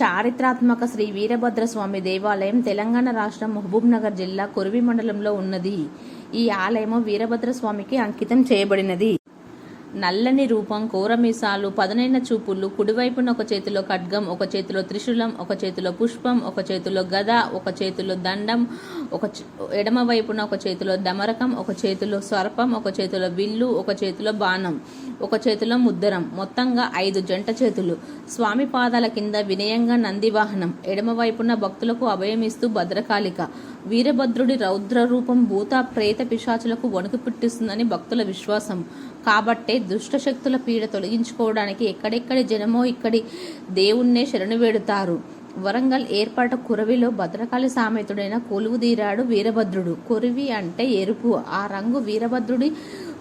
చారిత్రాత్మక శ్రీ వీరభద్రస్వామి దేవాలయం తెలంగాణ రాష్ట్రం మహబూబ్నగర్ జిల్లా కురివి మండలంలో ఉన్నది. ఈ ఆలయము వీరభద్రస్వామికి అంకితం చేయబడినది. నల్లని రూపం కోరమీసాలు పదునైన చూపులు కుడివైపున ఒక చేతిలో ఖడ్గం ఒక చేతిలో త్రిశూలం ఒక చేతిలో పుష్పం ఒక చేతిలో గద ఒక చేతిలో దండం ఒక ఎడమ వైపున ఒక చేతిలో దమరకం ఒక చేతిలో సర్పం ఒక చేతిలో విల్లు ఒక చేతిలో బాణం ఒక చేతిలో ముద్దరం మొత్తంగా ఐదు జంట చేతులు స్వామి పాదాల కింద వినయంగా నంది వాహనం ఎడమ వైపున భక్తులకు అభయమిస్తూ భద్రకాళిక వీరభద్రుడి రౌద్ర రూపం భూత ప్రేత పిశాచులకు వణుకు పుట్టిస్తుందని భక్తుల విశ్వాసం. కాబట్టే దుష్ట శక్తుల పీడ తొలగించుకోవడానికి ఎక్కడెక్కడి జనమో ఇక్కడి దేవుణ్ణే శరణు వేడుతారు. వరంగల్ ఏర్పాటు కురవిలో భద్రకాళి సామెతుడైన కొలువుదీరాడు వీరభద్రుడు. కురివి అంటే ఎరుపు. ఆ రంగు వీరభద్రుడి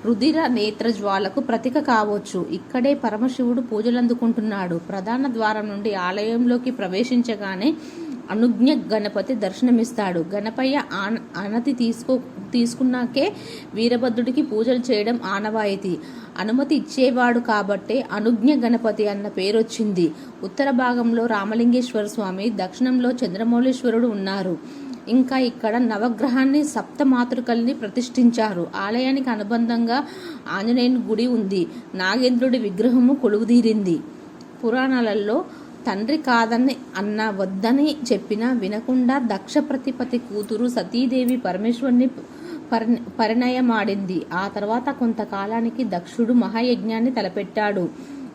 రుధిర నేత్ర జ్వాలకు ప్రతీక కావచ్చు. ఇక్కడే పరమశివుడు పూజలందుకుంటున్నాడు. ప్రధాన ద్వారం నుండి ఆలయంలోకి ప్రవేశించగానే అనుజ్ఞ గణపతి దర్శనమిస్తాడు. గణపయ్య ఆన అనతి తీసుకో తీసుకున్నాకే వీరభద్రుడికి పూజలు చేయడం ఆనవాయితీ. అనుమతి ఇచ్చేవాడు కాబట్టే అనుజ్ఞ గణపతి అన్న పేరొచ్చింది. ఉత్తర భాగంలో రామలింగేశ్వర స్వామి దక్షిణంలో చంద్రమౌళేశ్వరుడు ఉన్నారు. ఇంకా ఇక్కడ నవగ్రహాన్ని సప్త మాతృకల్ని ప్రతిష్ఠించారు. ఆలయానికి అనుబంధంగా ఆంజనేయుని గుడి ఉంది. నాగేంద్రుడి విగ్రహము కొలువుదీరింది. పురాణాలలో తండ్రి కాదని అన్న వద్దని చెప్పినా వినకుండా దక్ష ప్రతిపతి కూతురు సతీదేవి పరమేశ్వరుని పరి పరిణయమాడింది. ఆ తర్వాత కొంతకాలానికి దక్షుడు మహాయజ్ఞాన్ని తలపెట్టాడు.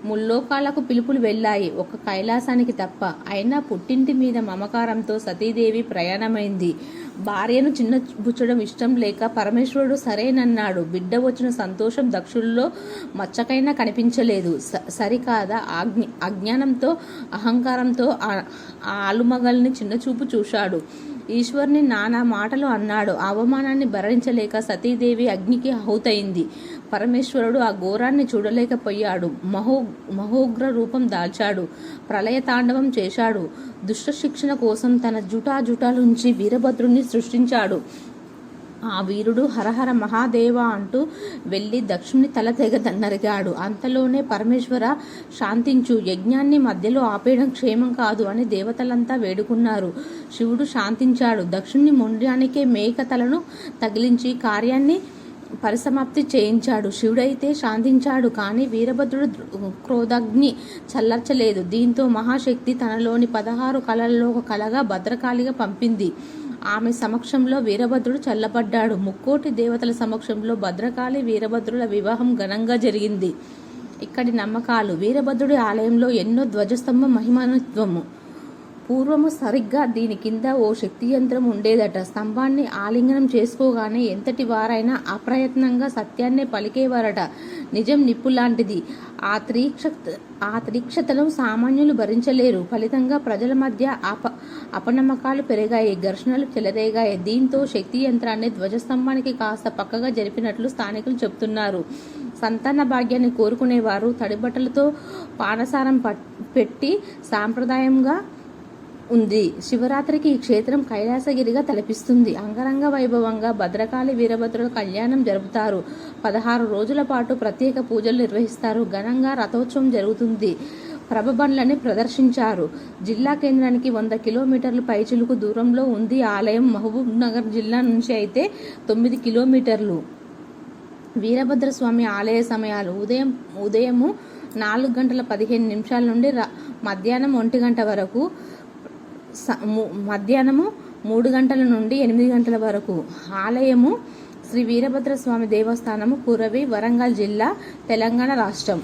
ముల్లోకాలకు పిలుపులు వెళ్ళాయి. ఒక కైలాసానికి తప్ప. అయినా పుట్టింటి మీద మమకారంతో సతీదేవి ప్రయాణమైంది. భార్యను చిన్న బుచ్చడం ఇష్టం లేక పరమేశ్వరుడు సరేనన్నాడు. బిడ్డ వచ్చిన సంతోషం దక్షుల్లో మచ్చకైనా కనిపించలేదు. స- సరికాదా ఆజ్ఞ అజ్ఞానంతో అహంకారంతో ఆ- ఆ ఆలుమగల్ని చిన్నచూపు చూశాడు. ఈశ్వర్ని నానా మాటలు అన్నాడు. అవమానాన్ని భరించలేక సతీదేవి అగ్నికి ఆహుతైంది పరమేశ్వరుడు ఆ ఘోరాన్ని చూడలేకపోయాడు. మహో మహోగ్ర రూపం దాల్చాడు. ప్రళయ తాండవం చేశాడు. దుష్ట శిక్షణ కోసం తన జుటా జుటాలుంచి వీరభద్రుణ్ణి సృష్టించాడు. ఆ వీరుడు హరహర మహాదేవ అంటూ వెళ్ళి దక్షుని తల తెగ తన్నరిగాడు అంతలోనే పరమేశ్వర శాంతించు. యజ్ఞాన్ని మధ్యలో ఆపేయడం క్షేమం కాదు అని దేవతలంతా వేడుకున్నారు. శివుడు శాంతించాడు. దక్షుణ్ణి మొండ్యానికే మేక తలను తగిలించి కార్యాన్ని పరిసమాప్తి చేయించాడు. శివుడైతే శాంతించాడు కానీ వీరభద్రుడు క్రోధగ్ని క్రోధాగ్ని దీంతో మహాశక్తి తనలోని పదహారు కళల్లో ఒక కళగా భద్రకాళిగా పంపింది. ఆమె సమక్షంలో వీరభద్రుడు చల్లబడ్డాడు. ముక్కోటి దేవతల సమక్షంలో భద్రకాళి వీరభద్రుల వివాహం ఘనంగా జరిగింది. ఇక్కడి నమ్మకాలు. వీరభద్రుడి ఆలయంలో ఎన్నో ధ్వజస్తంభ మహిమానత్వము. పూర్వము సరిగ్గా దీని కింద ఓ శక్తి యంత్రం ఉండేదట. స్తంభాన్ని ఆలింగనం చేసుకోగానే ఎంతటి వారైనా అప్రయత్నంగా సత్యాన్నే పలికేవారట. నిజం నిప్పు లాంటిది. ఆ త్రీక్ష ఆ త్రీక్షతను సామాన్యులు భరించలేరు. ఫలితంగా ప్రజల మధ్య అప అపనమ్మకాలు పెరిగాయి ఘర్షణలు చెలరేగాయి. దీంతో శక్తి యంత్రాన్ని ధ్వజస్తంభానికి కాస్త పక్కగా జరిపినట్లు స్థానికులు చెబుతున్నారు. సంతాన భాగ్యాన్ని కోరుకునేవారు. తడిబట్టలతో పానసారం పెట్టి సాంప్రదాయంగా ఉంది. శివరాత్రికి ఈ క్షేత్రం కైలాసగిరిగా తలపిస్తుంది. అంగరంగ వైభవంగా భద్రకాళి వీరభద్రుల కళ్యాణం జరుపుతారు. పదహారు రోజుల పాటు ప్రత్యేక పూజలు నిర్వహిస్తారు. ఘనంగా రథోత్సవం జరుగుతుంది. ప్రభబండ్లని ప్రదర్శించారు. జిల్లా కేంద్రానికి వంద కిలోమీటర్లు పైచిలుకు దూరంలో ఉంది ఆలయం. మహబూబ్ నగర్ జిల్లా నుంచి అయితే తొమ్మిది కిలోమీటర్లు. వీరభద్రస్వామి ఆలయ సమయాలు ఉదయం ఉదయము నాలుగు గంటల పదిహేను నిమిషాల నుండి రా- మధ్యాహ్నం ఒంటి గంట వరకు స- ము- మధ్యాహ్నము మూడు గంటల నుండి ఎనిమిది గంటల వరకు. ఆలయము శ్రీ వీరభద్రస్వామి దేవస్థానము కురవి వరంగల్ జిల్లా తెలంగాణ రాష్ట్రం.